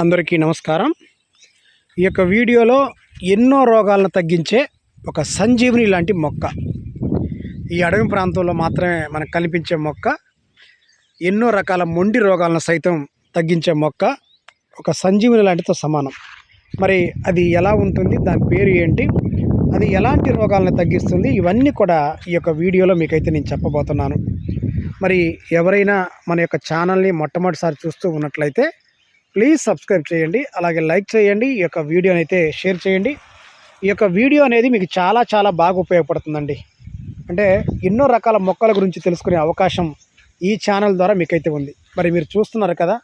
అందరికీ నమస్కారం. ఈ యొక్క వీడియోలో ఎన్నో రోగాలను తగ్గించే ఒక సంజీవుని లాంటి మొక్క. ఈ అడవి ప్రాంతంలో మాత్రమే మనకు కనిపించే మొక్క ఎన్నో రకాల మొండి రోగాలను సైతం తగ్గించే మొక్క ఒక సంజీవుని లాంటితో సమానం. మరి అది ఎలా ఉంటుంది దాని పేరు ఏంటి అది ఎలాంటి రోగాలను తగ్గిస్తుంది ఇవన్నీ కూడా ఈ యొక్క వీడియోలో మీకైతే నేను చెప్పబోతున్నాను. మరి ఎవరైనా మన యొక్క ఛానల్ని మొట్టమొదటిసారి చూస్తూ ఉన్నట్లయితే ప్లీజ్ సబ్స్క్రైబ్ చేయండి అలాగే లైక్ చేయండి ఈ యొక్క వీడియోని అయితే షేర్ చేయండి. ఈ యొక్క వీడియో అనేది మీకు చాలా చాలా బాగా ఉపయోగపడుతుందండి. అంటే ఎన్నో రకాల మొక్కల గురించి తెలుసుకునే అవకాశం ఈ ఛానల్ ద్వారా మీకైతే ఉంది. మరి మీరు చూస్తున్నారు కదా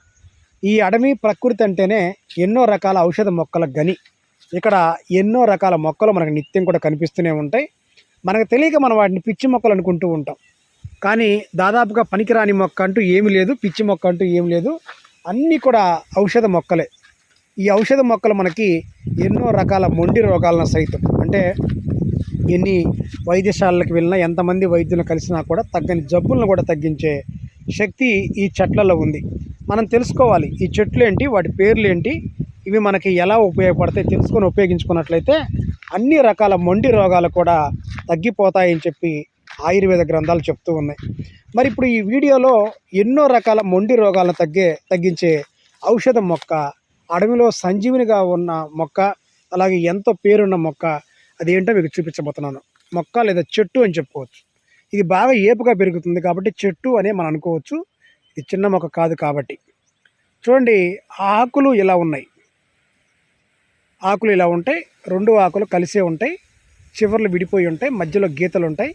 ఈ అడవి ప్రకృతి అంటేనే ఎన్నో రకాల ఔషధ మొక్కల గని. ఇక్కడ ఎన్నో రకాల మొక్కలు మనకు నిత్యం కూడా కనిపిస్తూనే ఉంటాయి. మనకు తెలియక మనం వాటిని పిచ్చి మొక్కలు అనుకుంటూ ఉంటాం. కానీ దాదాపుగా పనికిరాని మొక్క అంటూ ఏమీ లేదు పిచ్చి మొక్క అంటూ ఏమి లేదు. అన్నీ కూడా ఔషధ మొక్కలే. ఈ ఔషధ మొక్కలు మనకి ఎన్నో రకాల మొండి రోగాలను సైతం. అంటే ఎన్ని వైద్యశాలలకు వెళ్ళినా ఎంతమంది వైద్యులను కలిసినా కూడా తగ్గని జబ్బులను కూడా తగ్గించే శక్తి ఈ చెట్లలో ఉంది. మనం తెలుసుకోవాలి ఈ చెట్లు ఏంటి వాటి పేర్లు ఏంటి ఇవి మనకి ఎలా ఉపయోగపడతాయి తెలుసుకొని ఉపయోగించుకున్నట్లయితే అన్ని రకాల మొండి రోగాలు కూడా తగ్గిపోతాయని చెప్పి ఆయుర్వేద గ్రంథాలు చెప్తూ ఉన్నాయి. మరి ఇప్పుడు ఈ వీడియోలో ఎన్నో రకాల మొండి రోగాలను తగ్గే తగ్గించే ఔషధ మొక్క అడవిలో సంజీవునిగా ఉన్న మొక్క అలాగే ఎంతో పేరున్న మొక్క అది ఏంటో మీకు చూపించబోతున్నాను. మొక్క లేదా చెట్టు అని చెప్పుకోవచ్చు. ఇది బాగా ఏపుగా పెరుగుతుంది కాబట్టి చెట్టు అనే మనం అనుకోవచ్చు. ఇది చిన్న మొక్క కాదు కాబట్టి. చూడండి ఆకులు ఇలా ఉన్నాయి. ఆకులు ఇలా ఉంటాయి. రెండు ఆకులు కలిసే ఉంటాయి. చివర్లు విడిపోయి ఉంటాయి. మధ్యలో గీతలు ఉంటాయి.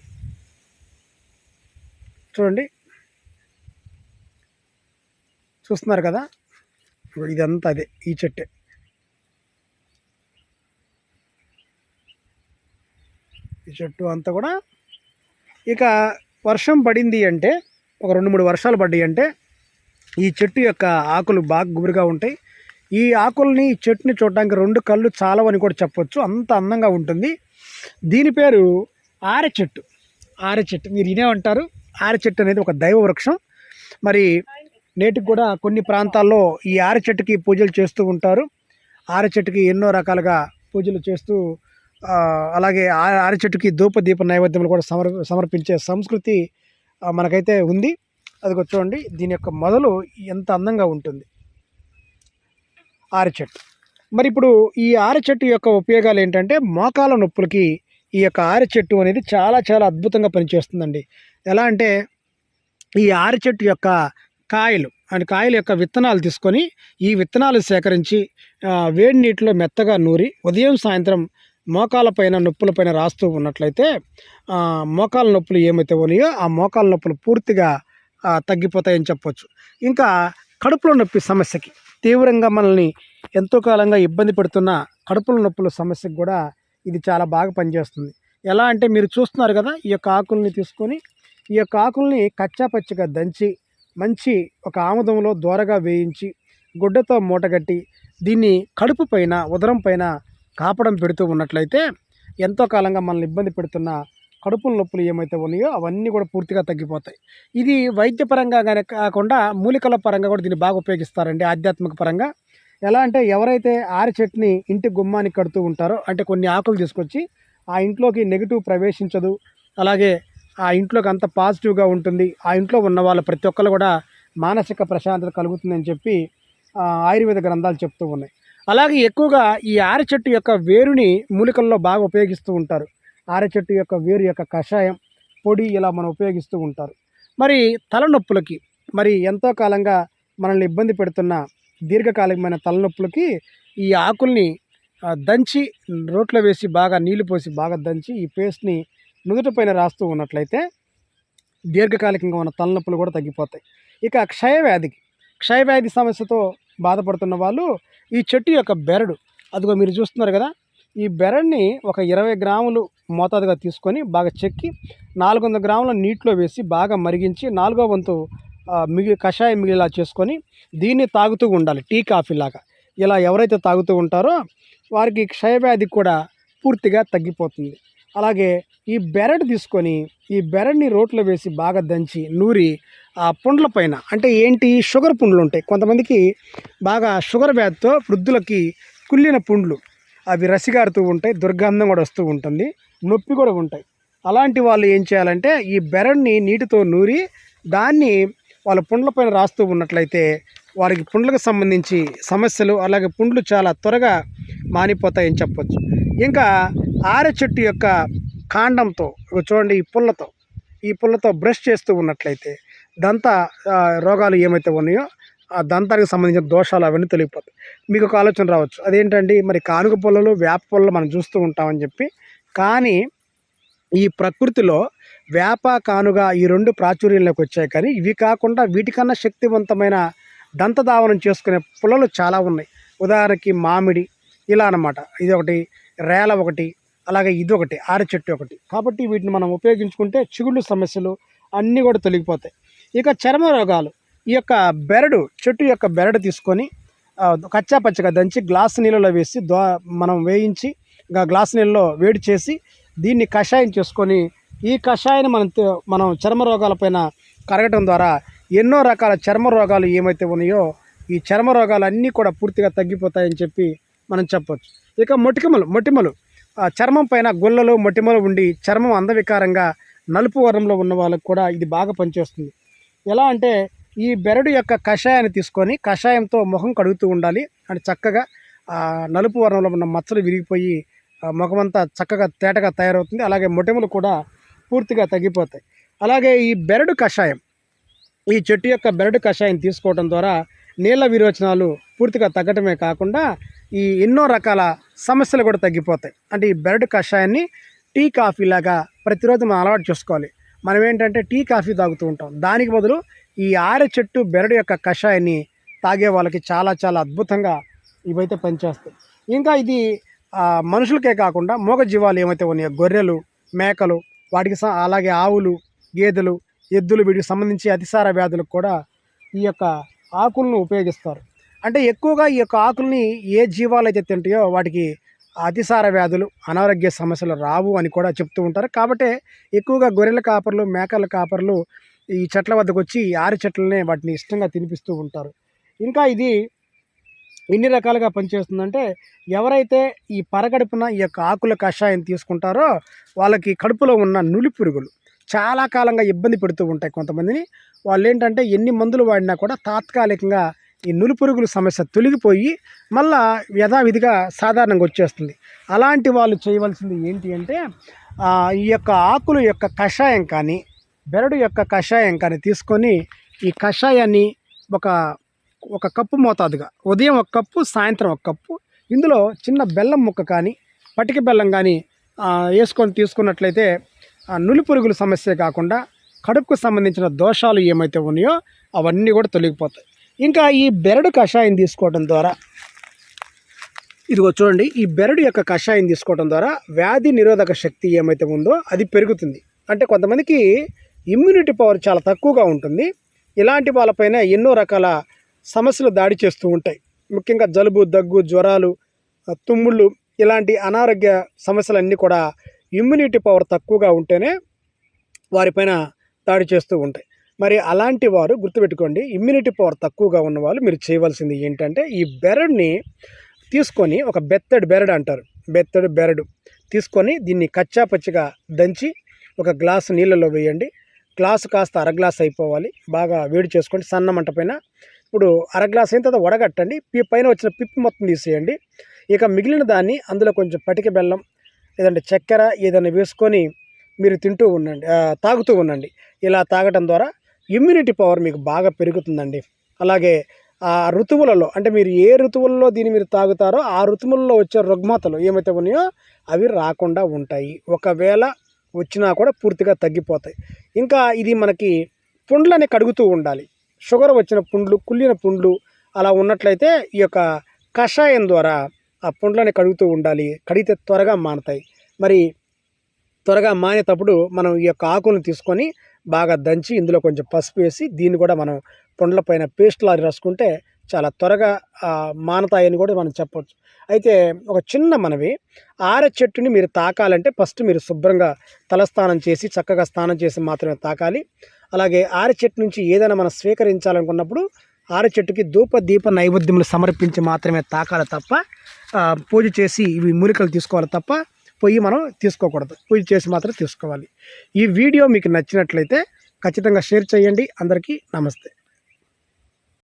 చూడండి. చూస్తున్నారు కదా? ఇప్పుడు ఇదంతా అదే ఈ చెట్టే. ఈ చెట్టు అంతా కూడా ఇక వర్షం పడింది అంటే ఒక రెండు మూడు వర్షాలు పడ్డాయి అంటే ఈ చెట్టు యొక్క ఆకులు బాగా గుబురుగా ఉంటాయి. ఈ ఆకుల్ని ఈ చెట్టుని చూడడానికి రెండు కళ్ళు చాలవని కూడా చెప్పొచ్చు. అంత అందంగా ఉంటుంది. దీని పేరు ఆరె చెట్టు. ఆరె చెట్టు. మీరు ఇనే అంటారు ఆరె చెట్టు అనేది ఒక దైవ వృక్షం. మరి నేటికి కూడా కొన్ని ప్రాంతాల్లో ఈ ఆరె చెట్టుకి పూజలు చేస్తూ ఉంటారు. ఆరె చెట్టుకి ఎన్నో రకాలుగా పూజలు చేస్తూ అలాగే ఆ- చెట్టుకి ధూప దీప నైవేద్యములు కూడా సమర్ సమర్పించే సంస్కృతి మనకైతే ఉంది. అది చూడండి దీని యొక్క మొదలు ఎంత అందంగా ఉంటుంది. ఆరె చెట్టు మరి ఇప్పుడు ఈ ఆరె చెట్టు యొక్క ఉపయోగాలు ఏంటంటే మోకాల నొప్పులకి ఈ యొక్క ఆరి చెట్టు అనేది చాలా చాలా అద్భుతంగా పనిచేస్తుందండి. ఎలా అంటే ఈ ఆరి చెట్టు యొక్క కాయలు అండ్ కాయల యొక్క విత్తనాలు తీసుకొని ఈ విత్తనాలు సేకరించి వేడి నీటిలో మెత్తగా నూరి ఉదయం సాయంత్రం మోకాల పైన నొప్పుల పైన రాస్తూ ఉన్నట్లయితే మోకాల నొప్పులు ఏమైతే ఉన్నాయో ఆ మోకాల నొప్పులు పూర్తిగా తగ్గిపోతాయని చెప్పొచ్చు. ఇంకా కడుపులో నొప్పి సమస్యకి తీవ్రంగా మనల్ని ఎంతో కాలంగా ఇబ్బంది పెడుతున్న కడుపులో నొప్పుల సమస్యకు కూడా ఇది చాలా బాగా పనిచేస్తుంది. ఎలా అంటే మీరు చూస్తున్నారు కదా ఈ యొక్క ఆకుల్ని తీసుకొని ఈ యొక్క ఆకుల్ని కచ్చా పచ్చిగా దంచి మంచి ఒక ఆముదంలో దోరగా వేయించి గుడ్డతో మూటగట్టి దీన్ని కడుపు పైన ఉదరం పైన కాపడం పెడుతూ ఉన్నట్లయితే ఎంతో కాలంగా మనల్ని ఇబ్బంది పెడుతున్న కడుపుల నొప్పులు ఏమైతే ఉన్నాయో అవన్నీ కూడా పూర్తిగా తగ్గిపోతాయి. ఇది వైద్యపరంగా కానీ కాకుండా మూలికల పరంగా కూడా దీన్ని బాగా ఉపయోగిస్తారండి ఆధ్యాత్మిక పరంగా. ఎలా అంటే ఎవరైతే ఆరి చెట్ని ఇంటి గుమ్మానికి కడుతూ ఉంటారో అంటే కొన్ని ఆకులు తీసుకొచ్చి ఆ ఇంట్లోకి నెగిటివ్ ప్రవేశించదు. అలాగే ఆ ఇంట్లోకి అంత పాజిటివ్గా ఉంటుంది. ఆ ఇంట్లో ఉన్న వాళ్ళు ప్రతి ఒక్కరు కూడా మానసిక ప్రశాంతత కలుగుతుందని చెప్పి ఆయుర్వేద గ్రంథాలు చెప్తూ ఉన్నాయి. అలాగే ఎక్కువగా ఈ ఆరి చెట్టు యొక్క వేరుని మూలికల్లో బాగా ఉపయోగిస్తూ ఉంటారు. ఆరి చెట్టు యొక్క వేరు యొక్క కషాయం పొడి ఇలా మనం ఉపయోగిస్తూ ఉంటారు. మరి తలనొప్పులకి మరి ఎంతో కాలంగా మనల్ని ఇబ్బంది పెడుతున్న దీర్ఘకాలికమైన తలనొప్పులకి ఈ ఆకుల్ని దంచి రోట్లో వేసి బాగా నీళ్ళు పోసి బాగా దంచి ఈ పేస్ట్ని నుదుటపైన రాస్తూ ఉన్నట్లయితే దీర్ఘకాలికంగా ఉన్న తలనొప్పులు కూడా తగ్గిపోతాయి. ఇక క్షయవ్యాధికి క్షయవ్యాధి సమస్యతో బాధపడుతున్న వాళ్ళు ఈ చెట్టు యొక్క బెరడు అదిగో మీరు చూస్తున్నారు కదా ఈ బెరడ్ని ఒక ఇరవై గ్రాములు మోతాదుగా తీసుకొని బాగా చెక్కి నాలుగు వందల గ్రాముల నీటిలో వేసి బాగా మరిగించి నాలుగో వంతు మిగి కషాయం మిగిలిలా చేసుకొని దీన్ని తాగుతూ ఉండాలి టీ కాఫీ లాగా. ఇలా ఎవరైతే తాగుతూ ఉంటారో వారికి క్షయవ్యాధి కూడా పూర్తిగా తగ్గిపోతుంది. అలాగే ఈ బెరడు తీసుకొని ఈ బెరడ్ని రోట్లో వేసి బాగా దంచి నూరి ఆ పుండ్ల పైన అంటే ఏంటి షుగర్ పుండ్లు ఉంటాయి. కొంతమందికి బాగా షుగర్ వ్యాధితో వృద్ధులకి కుళ్ళిన పుండ్లు అవి రసిగారుతూ ఉంటాయి దుర్గంధం కూడా వస్తూ ఉంటుంది నొప్పి కూడా ఉంటాయి. అలాంటి వాళ్ళు ఏం చేయాలంటే ఈ బెరడ్ని నీటితో నూరి దాన్ని వాళ్ళ పుండ్ల పైన రాస్తూ ఉన్నట్లయితే వారికి పుండ్లకు సంబంధించి సమస్యలు అలాగే పుండ్లు చాలా త్వరగా మానిపోతాయని చెప్పొచ్చు. ఇంకా ఆరె చెట్టు యొక్క కాండంతో చూడండి ఈ పుల్లతో ఈ పుల్లతో బ్రష్ చేస్తూ ఉన్నట్లయితే దంత రోగాలు ఏమైతే ఉన్నాయో ఆ దంతానికి సంబంధించిన దోషాలు అవన్నీ తొలగిపోతాయి. మీకు ఒక ఆలోచన రావచ్చు. అదేంటండి? మరి కానుక పుల్లలు వేప పుల్లలు మనం చూస్తూ ఉంటామని చెప్పి. కానీ ఈ ప్రకృతిలో వేప కానుగా ఈ రెండు ప్రాచుర్యంలోకి వచ్చాయి. కానీ ఇవి కాకుండా వీటికన్నా శక్తివంతమైన దంతధావనం చేసుకునే పుల్లలు చాలా ఉన్నాయి. ఉదాహరణకి మామిడి ఇలా అన్నమాట. ఇది ఒకటి రేల ఒకటి అలాగే ఇది ఒకటి ఆరి చెట్టు ఒకటి. కాబట్టి వీటిని మనం ఉపయోగించుకుంటే చిగుళ్ళు సమస్యలు అన్నీ కూడా తొలగిపోతాయి. ఇక చర్మ రోగాలు. ఈ యొక్క బెరడు చెట్టు యొక్క బెరడు తీసుకొని కచ్చా పచ్చగా దంచి గ్లాస్ నీళ్ళలో వేసి దో మనం వేయించి ఇంకా గ్లాస్ నీళ్ళలో వేడి చేసి దీన్ని కషాయం చేసుకొని ఈ కషాయాన్ని మనం మనం చర్మ రోగాలపైన కరగటం ద్వారా ఎన్నో రకాల చర్మ రోగాలు ఏమైతే ఉన్నాయో ఈ చర్మ రోగాలు అన్నీ కూడా పూర్తిగా తగ్గిపోతాయని చెప్పి మనం చెప్పవచ్చు ఇక మొటిమలు మొటిమలు. ఆ చర్మం పైన గుల్లలు మొటిమలు ఉండి చర్మం అందవికారంగా నలుపు వర్ణంలో ఉన్న వాళ్ళకు కూడా ఇది బాగా పనిచేస్తుంది. ఎలా అంటే ఈ బెరడు యొక్క కషాయాన్ని తీసుకొని కషాయంతో ముఖం కడుగుతూ ఉండాలి. అని చక్కగా నలుపు వర్ణంలో ఉన్న మచ్చలు విరిగిపోయి ఆ ముఖమంతా చక్కగా తేటగా తయారవుతుంది. అలాగే మొటిమలు కూడా పూర్తిగా తగ్గిపోతాయి. అలాగే ఈ బెరడు కషాయం ఈ చెట్టు యొక్క బెరడు కషాయం తీసుకోవడం ద్వారా నీళ్ళ విరోచనాలు పూర్తిగా తగ్గటమే కాకుండా ఈ ఎన్నో రకాల సమస్యలు కూడా తగ్గిపోతాయి. అంటే ఈ బెరడు కషాయాన్ని టీ కాఫీ లాగా ప్రతిరోజు మనం అలవాటు చేసుకోవాలి. మనం ఏంటంటే టీ కాఫీ తాగుతూ ఉంటాం. దానికి బదులు ఈ ఆరె చెట్టు బెరడు యొక్క కషాయాన్ని తాగే వాళ్ళకి చాలా చాలా అద్భుతంగా ఇవైతే పనిచేస్తాయి. ఇంకా ఇది మనుషులకే కాకుండా మూగ జీవాలు ఏమైతే ఉన్నాయో గొర్రెలు మేకలు వాటికి స- అలాగే ఆవులు గేదెలు ఎద్దులు వీటికి సంబంధించి అతిసార వ్యాధులకు కూడా ఈ యొక్క ఆకులను ఉపయోగిస్తారు. అంటే ఎక్కువగా ఈ యొక్క ఆకుల్ని ఏ జీవాలు అయితే తింటాయో వాటికి అతిసార వ్యాధులు అనారోగ్య సమస్యలు రావు అని కూడా చెప్తూ ఉంటారు. కాబట్టి ఎక్కువగా గొర్రెల కాపర్లు మేకల కాపర్లు ఈ చెట్ల వద్దకు వచ్చి ఆరి చెట్లనే వాటిని ఇష్టంగా తినిపిస్తూ ఉంటారు. ఇంకా ఇది ఎన్ని రకాలుగా పనిచేస్తుందంటే ఎవరైతే ఈ పరగడుపున ఈ యొక్క ఆకుల కషాయం తీసుకుంటారో వాళ్ళకి కడుపులో ఉన్న నులి పురుగులు చాలా కాలంగా ఇబ్బంది పెడుతూ ఉంటాయి కొంతమందిని. వాళ్ళు ఏంటంటే ఎన్ని మందులు వాడినా కూడా తాత్కాలికంగా ఈ నులి పురుగుల సమస్య తొలగిపోయి మళ్ళా యథావిధిగా సాధారణంగా వచ్చేస్తుంది. అలాంటి వాళ్ళు చేయవలసింది ఏంటి అంటే ఈ యొక్క ఆకుల యొక్క కషాయం కానీ బెరడు యొక్క కషాయం కానీ తీసుకొని ఈ కషాయాన్ని ఒక ఒక కప్పు మోతాదుగా. ఉదయం ఒక కప్పు సాయంత్రం ఒక కప్పు. ఇందులో చిన్న బెల్లం ముక్క కానీ పటిక బెల్లం కానీ వేసుకొని తీసుకున్నట్లయితే నులి పురుగుల సమస్య కాకుండా కడుపుకు సంబంధించిన దోషాలు ఏమైతే ఉన్నాయో అవన్నీ కూడా తొలగిపోతాయి. ఇంకా ఈ బెరడు కషాయం తీసుకోవడం ద్వారా ఇదిగో చూడండి ఈ బెరడు యొక్క కషాయం తీసుకోవడం ద్వారా వ్యాధి నిరోధక శక్తి ఏమైతే ఉందో అది పెరుగుతుంది. అంటే కొంతమందికి ఇమ్యూనిటీ పవర్ చాలా తక్కువగా ఉంటుంది. ఇలాంటి వాళ్ళపైన ఎన్నో రకాల సమస్యలు దాడి చేస్తూ ఉంటాయి. ముఖ్యంగా జలుబు దగ్గు జ్వరాలు తుమ్ముళ్ళు ఇలాంటి అనారోగ్య సమస్యలన్నీ కూడా ఇమ్యూనిటీ పవర్ తక్కువగా ఉంటేనే వారిపైన దాడి చేస్తూ ఉంటాయి. మరి అలాంటి వారు గుర్తుపెట్టుకోండి ఇమ్యూనిటీ పవర్ తక్కువగా ఉన్నవాళ్ళు మీరు చేయవలసింది ఏంటంటే ఈ బెరడ్ని తీసుకొని ఒక బెత్తడి బెరడు అంటారు. బెత్తడి బెరడు తీసుకొని దీన్ని కచ్చా పచ్చిగా దంచి ఒక గ్లాసు నీళ్ళలో వేయండి. గ్లాసు కాస్త అర గ్లాస్ అయిపోవాలి. బాగా వేడి చేసుకోండి సన్న మంట పైన ఇప్పుడు అర గ్లాస్ అయిన తర్వాత వడగట్టండి. పి- పైన వచ్చిన పిప్పి మొత్తం తీసేయండి. ఇక మిగిలిన దాన్ని అందులో కొంచెం పటిక బెల్లం లేదంటే చక్కెర ఏదైనా వేసుకొని మీరు తింటూ ఉండండి తాగుతూ ఉండండి. ఇలా తాగటం ద్వారా ఇమ్యూనిటీ పవర్ మీకు బాగా పెరుగుతుందండి. అలాగే ఆ ఋతువులలో అంటే మీరు ఏ ఋతువుల్లో దీన్ని మీరు తాగుతారో ఆ ఋతువుల్లో వచ్చే రుగ్మతలు ఏమైతే ఉన్నాయో అవి రాకుండా ఉంటాయి. ఒకవేళ వచ్చినా కూడా పూర్తిగా తగ్గిపోతాయి. ఇంకా ఇది మనకి పుండ్లని కడుగుతూ ఉండాలి. షుగర్ వచ్చిన పుండ్లు కుళ్ళిన పుండ్లు అలా ఉన్నట్లయితే ఈ యొక్క కషాయం ద్వారా ఆ పుండ్లని కడుగుతూ ఉండాలి. కడిగితే త్వరగా మానతాయి. మరి త్వరగా మానేటప్పుడు మనం ఈ యొక్క ఆకులను తీసుకొని బాగా దంచి ఇందులో కొంచెం పసుపు వేసి దీన్ని కూడా మనం పుండ్ల పైన పేస్ట్ లాగా రాసుకుంటే చాలా త్వరగా మానతాయని కూడా మనం చెప్పవచ్చు అయితే ఒక చిన్న మనవి ఆర చెట్టుని మీరు తాకాలంటే ఫస్ట్ మీరు శుభ్రంగా తలస్నానం చేసి చక్కగా స్నానం చేసి మాత్రమే తాకాలి. అలాగే ఆరి చెట్టు నుంచి ఏదైనా మనం స్వీకరించాలనుకున్నప్పుడు ఆరి చెట్టుకి ధూప దీప నైవేద్యములు సమర్పించి మాత్రమే తాకాలి తప్ప పూజ చేసి ఇవి మూలికలు తీసుకోవాలి తప్ప పొయ్యి మనం తీసుకోకూడదు. పూజ చేసి మాత్రం తీసుకోవాలి. ఈ వీడియో మీకు నచ్చినట్లయితే ఖచ్చితంగా షేర్ చేయండి. అందరికీ నమస్తే.